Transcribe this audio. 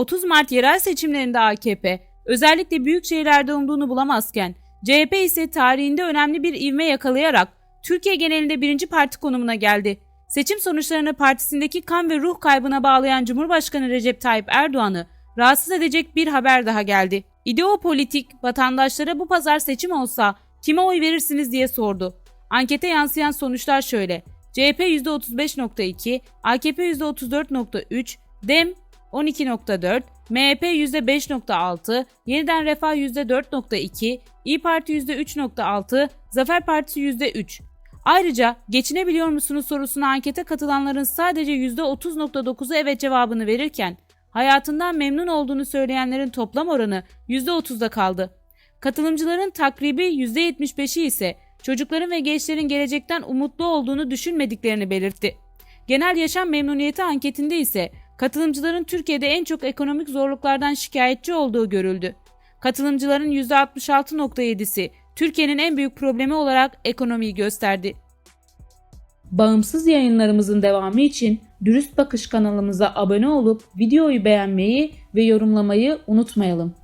30 Mart yerel seçimlerinde AKP özellikle büyük şehirlerde umduğunu bulamazken CHP ise tarihinde önemli bir ivme yakalayarak Türkiye genelinde birinci parti konumuna geldi. Seçim sonuçlarını partisindeki kan ve ruh kaybına bağlayan Cumhurbaşkanı Recep Tayyip Erdoğan'ı rahatsız edecek bir haber daha geldi. İdeopolitik vatandaşlara bu pazar seçim olsa kime oy verirsiniz diye sordu. Ankete yansıyan sonuçlar şöyle. CHP %35.2, AKP %34.3, DEM 12.4, MHP %5.6, Yeniden Refah %4.2, İyi Parti %3.6, Zafer Partisi %3. Ayrıca geçinebiliyor musunuz sorusuna ankete katılanların sadece %30.9'u evet cevabını verirken hayatından memnun olduğunu söyleyenlerin toplam oranı %30'da kaldı. Katılımcıların takribi %75'i ise çocukların ve gençlerin gelecekten umutlu olduğunu düşünmediklerini belirtti. Genel yaşam memnuniyeti anketinde ise katılımcıların Türkiye'de en çok ekonomik zorluklardan şikayetçi olduğu görüldü. Katılımcıların %66.7'si Türkiye'nin en büyük problemi olarak ekonomiyi gösterdi. Bağımsız yayınlarımızın devamı için Dürüst Bakış kanalımıza abone olup videoyu beğenmeyi ve yorumlamayı unutmayalım.